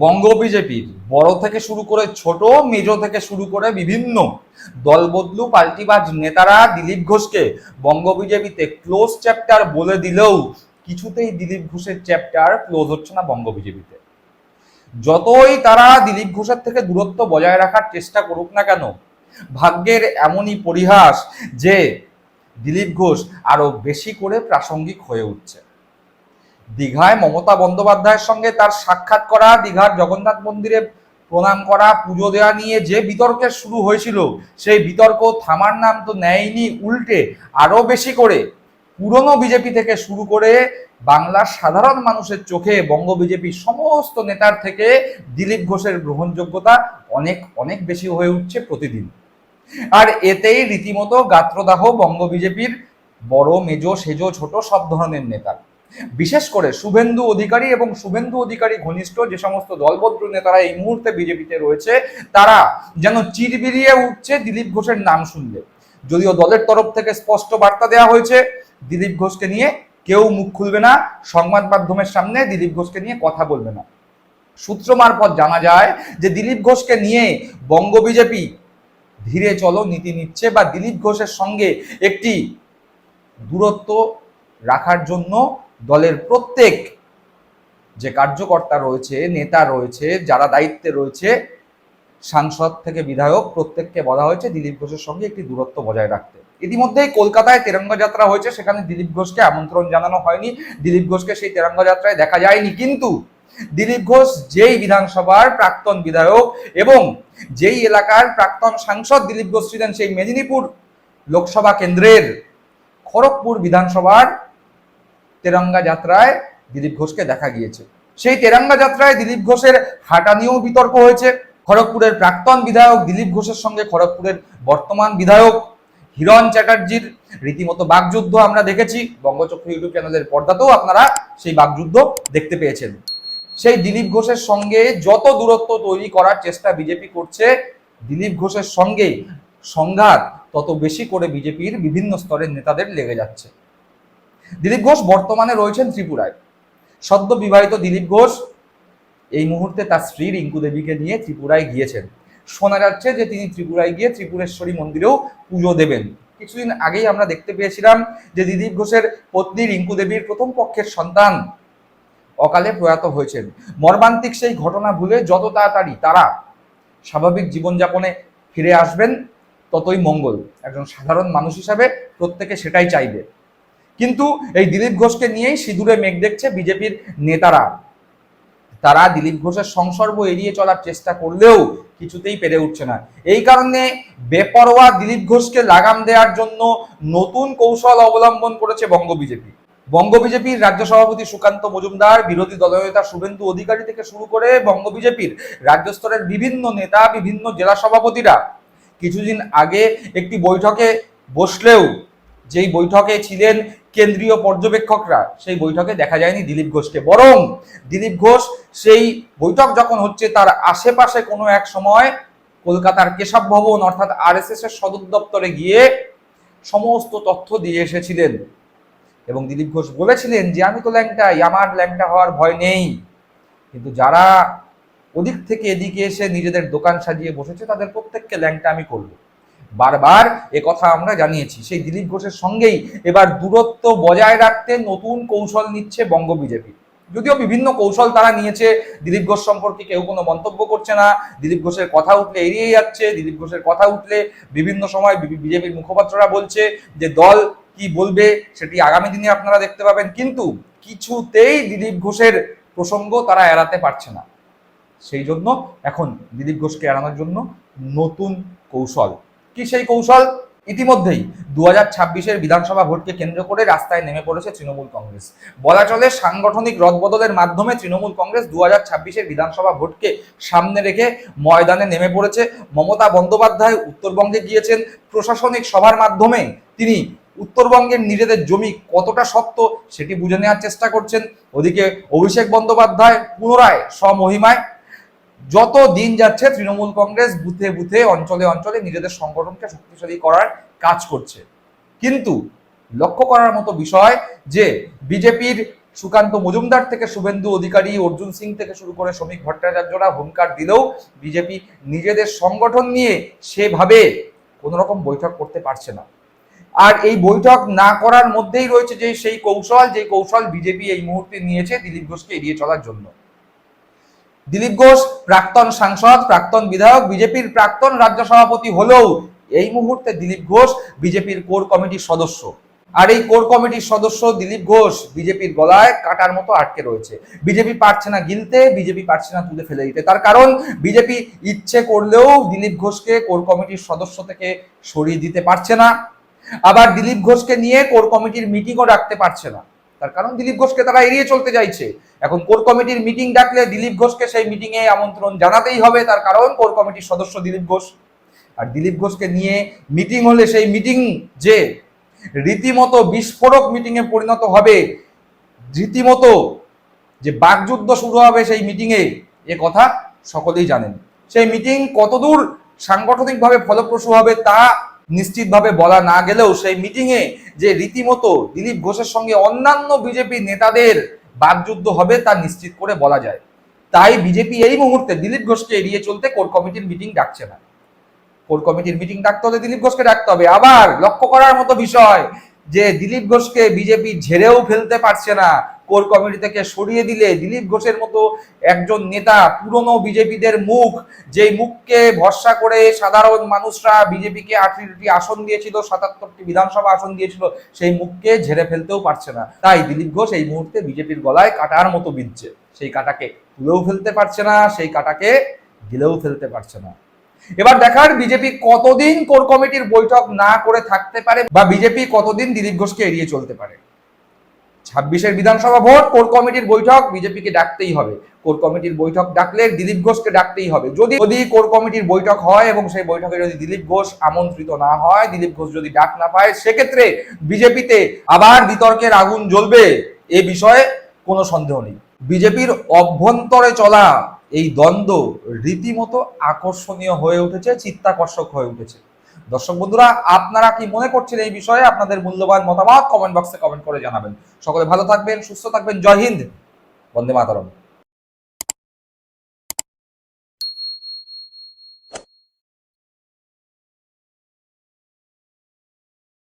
বঙ্গ বিজেপির বড় থেকে শুরু করে ছোট, মেজ থেকে শুরু করে বিভিন্ন দলবদলু পাল্টিবাজ নেতারা দিলীপ ঘোষকে বঙ্গ বিজেপিতে ক্লোজ চ্যাপ্টার বলে দিলেও কিছুতেই দিলীপ ঘোষের চ্যাপ্টার ক্লোজ হচ্ছে না বঙ্গ বিজেপিতে। যতই তারা দিলীপ ঘোষের থেকে দূরত্ব বজায় রাখার চেষ্টা করুক না কেন, ভাগ্যের এমনই পরিহাস যে দিলীপ ঘোষ আরও বেশি করে প্রাসঙ্গিক হয়ে উঠছে। দীঘায় মমতা বন্দ্যোপাধ্যায়ের সঙ্গে তার সাক্ষাৎ করা, দীঘার জগন্নাথ মন্দিরে প্রণাম করা, পুজো দেওয়া নিয়ে যে বিতর্কের শুরু হয়েছিল, সেই বিতর্ক থামার নাম তো নেয়নি উল্টে। আরও বেশি করে, পুরনো বিজেপি থেকে শুরু করে বাংলার সাধারণ মানুষের চোখে বঙ্গ বিজেপির সমস্ত নেতার থেকে দিলীপ ঘোষের গ্রহণযোগ্যতা অনেক অনেক বেশি হয়ে উঠছে প্রতিদিন। আর এতেই রীতিমতো গাত্রদাহ বঙ্গ বিজেপির বড়, মেজো, সেজো, ছোট সব ধরনের নেতা। বিশেষ করে শুভেন্দু অধিকারী এবং শুভেন্দু অধিকারী ঘনিষ্ঠ যে সমস্ত দলবদ্র নেতারা এই মুহূর্তে বিজেপিতে রয়েছে, তারা যেন চিরবিরিয়ে উঠছে দিলীপ ঘোষের নাম শুনলে। যদিও দলের তরফ থেকে স্পষ্ট বার্তা দেওয়া হয়েছে, দিলীপ ঘোষকে নিয়ে কেউ মুখ খুলবে না, সংবাদ মাধ্যমের সামনে দিলীপ ঘোষকে নিয়ে কথা বলবে না। সূত্র মারফত জানা যায় যে দিলীপ ঘোষকে নিয়ে বঙ্গ বিজেপি ধীরে চলো নীতি নিচ্ছে বা দিলীপ ঘোষের সঙ্গে একটি দূরত্ব রাখার জন্য দলের প্রত্যেক যে কার্যকর্তা রয়েছে, নেতা রয়েছে, যারা দায়িত্বে রয়েছে, সাংসদ থেকে বিধায়ক প্রত্যেককে বলা হয়েছে দিলীপ ঘোষের সঙ্গে একটি দূরত্ব বজায় রাখতে। ইতিমধ্যেই কলকাতায় তেরঙ্গা যাত্রা হয়েছে, সেখানে দিলীপ ঘোষকে আমন্ত্রণ জানানো হয়নি। দিলীপ ঘোষকে সেই তেরঙ্গা যাত্রায় দেখা যায়নি, কিন্তু দিলীপ ঘোষ যেই বিধানসভার প্রাক্তন বিধায়ক এবং যেই এলাকার প্রাক্তন সাংসদ দিলীপ ঘোষ ছিলেন, সেই মেদিনীপুর লোকসভা কেন্দ্রের খড়গপুর বিধানসভার তেরঙ্গা যাত্রায় দিলীপ ঘোষকে দেখা গিয়েছে। সেই তেরঙ্গা যাত্রায় দিলীপ ঘোষের হাঁটা নিয়েও বিতর্ক হয়েছে। খড়গপুরের প্রাক্তন বিধায়ক দিলীপ ঘোষের সঙ্গে খড়গপুরের বর্তমান বিধায়ক হিরণ চ্যাটার্জির রীতিমতো বাকযুদ্ধ আমরা দেখেছি। বঙ্গচক্র ইউটিউব চ্যানেলের পর্দাতেও আপনারা সেই বাকযুদ্ধ দেখতে পেয়েছেন। সেই দিলীপ ঘোষের সঙ্গে যত দূরত্ব তৈরি করার চেষ্টা বিজেপি করছে, দিলীপ ঘোষের সঙ্গে সংঘাত তত বেশি করে বিজেপির বিভিন্ন স্তরের নেতাদের লেগে যাচ্ছে। দিলীপ ঘোষ বর্তমানে রয়েছেন ত্রিপুরায়। সদ্য বিবাহিত দিলীপ ঘোষ এই মুহূর্তে তার স্ত্রী রিঙ্কু দেবীকে নিয়ে ত্রিপুরায় গিয়েছেন। শোনা যাচ্ছে যে তিনি ত্রিপুরায় গিয়ে ত্রিপুরেশ্বরী মন্দিরেও পুজো দেবেন। কিছুদিন আগেই আমরা দেখতে পেয়েছিলাম যে দিলীপ ঘোষের পত্নী রিঙ্কু দেবীর প্রথম পক্ষের সন্তান অকালে প্রয়াত হয়েছেন। মর্মান্তিক সেই ঘটনা ভুলে যত তাড়াতাড়ি তারা স্বাভাবিক জীবনযাপনে ফিরে আসবেন, ততই মঙ্গল। একজন সাধারণ মানুষ হিসাবে প্রত্যেকে সেটাই চাইবে। কিন্তু এই দিলীপ ঘোষকে নিয়েই সিঁদুরে মেঘ দেখছে বিজেপির নেতারা। তারা দিলীপ ঘোষের সংসর্গ এড়িয়ে চলার চেষ্টা করলেও কিছুতেই পেরে উঠছে না। এই কারণে বেপরোয়া দিলীপ ঘোষকে লাগাম দেওয়ার জন্য নতুন কৌশল অবলম্বন করেছে বঙ্গ বিজেপি। বঙ্গ বিজেপির রাজ্য সভাপতি সুকান্ত মজুমদার, বিরোধী দলনেতা শুভেন্দু অধিকারী থেকে শুরু করে বঙ্গ বিজেপির রাজ্য স্তরের বিভিন্ন নেতা, বিভিন্ন জেলা সভাপতিরা কিছুদিন আগে একটি বৈঠকে বসলেও যেই বৈঠকে ছিলেন কেন্দ্রীয় পর্যবেক্ষকরা সেই বৈঠকে দেখা যায়নি দিলীপ ঘোষকে। বরং দিলীপ ঘোষ সেই বৈঠক যখন হচ্ছে, তার আশেপাশে কোনো এক সময় কলকাতার কেশব ভবন অর্থাৎ আরএসএস এর সদর দপ্তরে গিয়ে সমস্ত তথ্য দিয়ে এসেছিলেন। এবং দিলীপ ঘোষ বলেছিলেন যে, আমি তো ল্যাংটাই, আমার ল্যাংটা হওয়ার ভয় নেই। কিন্তু যারা ওদিক থেকে এদিকে এসে নিজেদের দোকান সাজিয়ে বসেছে, তাদের প্রত্যেককে ল্যাংটা আমি করব। বারবার কথা আমরা জানিয়েছি। সেই দিলীপ ঘোষের সঙ্গেই এবার দূরত্ব বজায় রাখতে নতুন কৌশল নিচ্ছে বঙ্গ বিজেপি। যদিও বিভিন্ন কৌশল তারা নিয়েছে, দিলীপ ঘোষ সম্পর্কে কেউ কোনো মন্তব্য করছে না, দিলীপ ঘোষের কথা উঠলে এড়িয়ে যাচ্ছে, দিলীপ ঘোষের কথা উঠলে বিভিন্ন সময় বিজেপির মুখপাত্ররা বলছে যে দল কি বলবে সেটি আগামী দিনে আপনারা দেখতে পাবেন, কিন্তু কিছুতেই দিলীপ ঘোষের প্রসঙ্গ তারা এড়াতে পারছে না। সেই জন্য এখন দিলীপ ঘোষকে এড়ানোর জন্য নতুন কৌশল কি সেই কৌশল? ইতিমধ্যেই দু হাজার ছাব্বিশের বিধানসভা ভোটকে কেন্দ্র করে রাস্তায় নেমে পড়েছে তৃণমূল কংগ্রেস। বলা চলে সাংগঠনিক রদবদলের মাধ্যমে তৃণমূল কংগ্রেস দু হাজার ছাব্বিশের বিধানসভা ভোটকে সামনে রেখে ময়দানে নেমে পড়েছে। মমতা বন্দ্যোপাধ্যায় উত্তরবঙ্গে গিয়েছেন। প্রশাসনিক সভার মাধ্যমে তিনি উত্তরবঙ্গের নিজেদের জমি কতটা শক্ত সেটি বুঝে নেওয়ার চেষ্টা করছেন। ওদিকে অভিষেক বন্দ্যোপাধ্যায় পুনরায় স্বমহিমায় যত দিন যাচ্ছে, তৃণমূল কংগ্রেস বুথে বুথে, অঞ্চলে অঞ্চলে নিজেদের সংগঠনকে শক্তিশালী করার কাজ করছে। কিন্তু লক্ষ্য করার মতো বিষয় যে বিজেপির সুকান্ত মজুমদার থেকে শুভেন্দু অধিকারী, অর্জুন সিং থেকে শুরু করে শ্রমিক ভট্টাচার্যরা হুঙ্কার দিলেও বিজেপি নিজেদের সংগঠন নিয়ে সেভাবে কোনো রকম বৈঠক করতে পারছে না। আর এই বৈঠক না করার মধ্যেই রয়েছে যে সেই কৌশল, যে কৌশল বিজেপি এই মুহূর্তে নিয়েছে দিলীপ ঘোষকে এড়িয়ে চলার জন্য। দিলীপ ঘোষ, প্রাক্তন সাংসদ, প্রাক্তন বিধায়ক, বিজেপির প্রাক্তন রাজ্য সভাপতি হলেও এই মুহূর্তে দিলীপ ঘোষ বিজেপির কোর কমিটির সদস্য। আর এই কোর কমিটির সদস্য দিলীপ ঘোষ বিজেপির গলায় কাটার মতো আটকে রয়েছে। বিজেপি পারছে না গিলতে, বিজেপি পারছে না তুলে ফেলে দিতে। তার কারণ, বিজেপি ইচ্ছে করলেও দিলীপ ঘোষকে কোর কমিটির সদস্য থেকে সরিয়ে দিতে পারছে না। আবার দিলীপ ঘোষকে নিয়ে কোর কমিটির মিটিংও ডাকতে পারছে না। তার কারণ দিলীপ ঘোষকে তারা এড়িয়ে চলতে চাইছে এখন কোর কমিটির মিটিং ডাকলে দিলীপ ঘোষকে সেই মিটিং এ আমন্ত্রণ জানাতেই হবে, তার কারণ কোর কমিটির সদস্য দিলীপ ঘোষ। আর দিলীপ ঘোষকে নিয়ে মিটিং হলে সেই মিটিং যে রীতিমতো বিস্ফোরক মিটিং এ পরিণত হবে, রীতিমতো যে বাকযুদ্ধ শুরু হবে সেই মিটিং এ এ কথা সকলেই জানেন। সেই মিটিং কতদূর সাংগঠনিকভাবে ফলপ্রসূ হবে তা নিশ্চিতভাবে বলা না গেলেও সেই মিটিং এ যে রীতিমতো দিলীপ ঘোষের সঙ্গে অন্যান্য বিজেপি নেতাদের বাকযুদ্ধ হবে তা নিশ্চিত করে বলা যায়। তাই বিজেপি এই মুহূর্তে দিলীপ ঘোষকে এড়িয়ে চলতে কোর কমিটির মিটিং ডাকছে না। কোর কমিটির মিটিং ডাকতে হলে দিলীপ ঘোষকে ডাকতে হবে। আবার লক্ষ্য করার মতো বিষয় যে দিলীপ ঘোষকে বিজেপি ঝেড়েও ফেলতে পারছে না, কোর কমিটি থেকে সরিয়ে দিলে দিলীপ ঘোষের মতো একজন নেতা পুরনো বিজেপিদের মুখ, যেই মুখকে ভরসা করে সাধারণ মানুষরা বিজেপিকে আঠারোটি আসন দিয়েছিল, সাতাত্তরটি বিধানসভা আসন দিয়েছিল, সেই মুখকে ঝেড়ে ফেলতেও পারছে না। তাই দিলীপ ঘোষ এই মুহূর্তে বিজেপির গলায় কাটার মতো বিচ্ছে সেই কাটাকে তুলেও ফেলতে পারছে না, সেই কাটাকে গিলেও ফেলতে পারছে না। এবার দেখার বিজেপি কতদিন কোর কমিটির বৈঠক না করে থাকতে পারে বা বিজেপি কতদিন দিলীপ ঘোষকে এড়িয়ে চলতে পারে? ছাব্বিশের বিধানসভা ভোট, কোর কমিটির বৈঠক বিজেপিকে ডাকতেই হবে। কোর কমিটির বৈঠক ডাকলে দিলীপ ঘোষকে ডাকতেই হবে। যদি যদি কোর কমিটির বৈঠক হয় এবং সেই বৈঠকে যদি দিলীপ ঘোষ আমন্ত্রিত না হয়, দিলীপ ঘোষ যদি ডাক না পায়, সেক্ষেত্রে বিজেপিতে আবার বিতর্কের আগুন জ্বলবে। এ বিষয়ে কোনো সন্দেহ নেই। বিজেপির অভ্যন্তরে চলা এই দ্বন্দ্ব রীতিমতো আকর্ষণীয় হয়ে উঠেছে, চিত্তাকর্ষক হয়ে উঠেছে। দর্শক বন্ধুরা, আপনারা কি মনে করছেন এই বিষয়ে? আপনাদের মূল্যবান মতামত কমেন্ট বক্সে কমেন্ট করে জানাবেন। সকলে ভালো থাকবেন, সুস্থ থাকবেন। জয় হিন্দ। বন্দে মাতরম।